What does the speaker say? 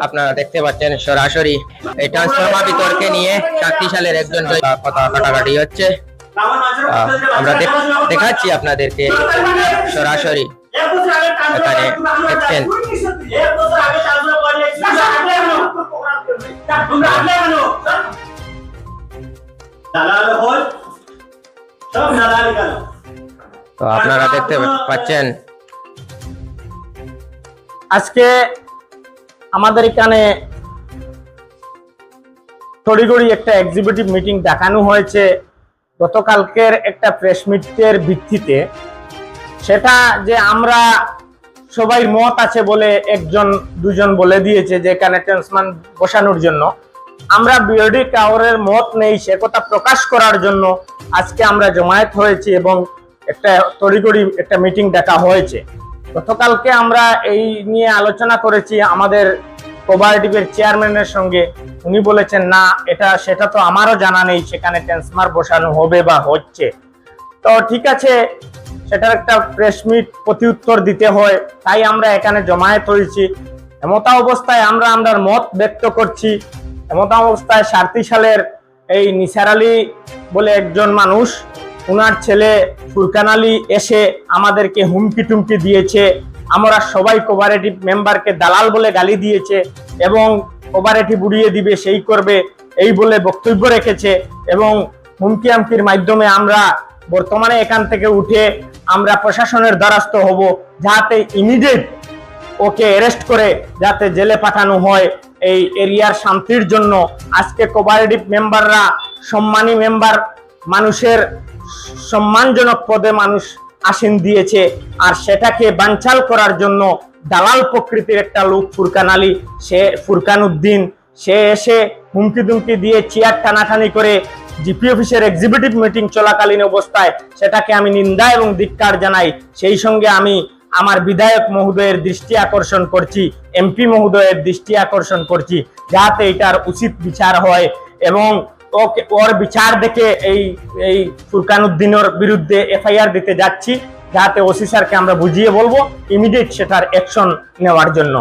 আপনারা দেখতে পাচ্ছেন সরাসরি এই ট্রান্সফর্মার বিতর্কে নিয়ে চাকরি সালের একজন কথা কাটাকাটি হচ্ছে। আমরা দেখ- দেখাচ্ছি আপনাদেরকে সরাসরি। এখানে দেখছেন। দালাল হল, সব কেন? তো আপনারা দেখতে পাচ্ছেন। আজকে আমাদের এখানে তড়িগড়ি একটা এক্সিকিউটিভ মিটিং দেখানো হয়েছে। গতকালকের একটা প্রেস মিটের ভিত্তিতে। সেটা যে আমরা সবাই মত আছে বলে একজন দুজন বলে দিয়েছে যে এখানে ট্রান্সমান বসানোর জন্য। আমরা বিওডি কাউরের মত নেই সে কথা প্রকাশ করার জন্য আজকে আমরা জমায়েত হয়েছি এবং একটা তড়িগড়ি একটা মিটিং ডাকা হয়েছে। গতকালকে আমরা এই নিয়ে আলোচনা করেছি আমাদের কোপারেটিভের চেয়ারম্যানের সঙ্গে। উনি বলেছেন, না, এটা, সেটা তো আমারও জানা নেই, সেখানে ট্রান্সফার বসানো হবে বা হচ্ছে। তো ঠিক আছে, সেটার একটা প্রেস মিট প্রতি উত্তর দিতে হয়, তাই আমরা এখানে জমায়েত হয়েছি। এমতা অবস্থায় আমরা আমরা মত ব্যক্ত করছি। এমতা অবস্থায় সারথি সালের এই নিসার আলী বলে একজন মানুষ উনার ছেলে ফুরকান আলী এসে আমাদেরকে হুমকি টুমকি দিয়েছে। আমরা সবাই কোপারেটিভ মেম্বারকে দালাল বলে গালি দিয়েছে এবং কোপারেটিভ উড়িয়ে দিবে, সেই করবে, এই বলে বক্তব্য রেখেছে এবং হুমকি আমকির মাধ্যমে আমরা বর্তমানে এখান থেকে উঠে আমরা প্রশাসনের দ্বারস্থ হব যাতে ইমিডিয়েট ওকে অ্যারেস্ট করে, যাতে জেলে পাঠানো হয়। এই এরিয়ার শান্তির জন্য আজকে কোপারেটিভ মেম্বাররা সম্মানী মেম্বার মানুষের সম্মানজনক পদে মানুষ আসীন দিয়েছে আর সেটাকে বানচাল করার জন্য দালাল প্রকৃতির একটা লোক ফুরকান আলী, সে ফুরকান উদ্দিন, সে এসে হুমকি দুমকি দিয়ে চেয়ার টানাটানি করে জিপি অফিসের এক্সিকিউটিভ মিটিং চলাকালীন অবস্থায় সেটাকে আমি নিন্দা এবং ধিক্কার জানাই। সেই সঙ্গে আমি আমার বিধায়ক মহোদয়ের দৃষ্টি আকর্ষণ করছি, এমপি মহোদয়ের দৃষ্টি আকর্ষণ করছি, যাতে এটার উচিত বিচার হয় এবং ওকে, ওর বিচার দেখে এই এই ফুরকান উদ্দিনের বিরুদ্ধে এফআইআর দিতে যাচ্ছি, যাতে ওসি স্যারকে আমরা বুঝিয়ে বলব ইমিডিয়েট সেটার অ্যাকশন নেওয়ার জন্য।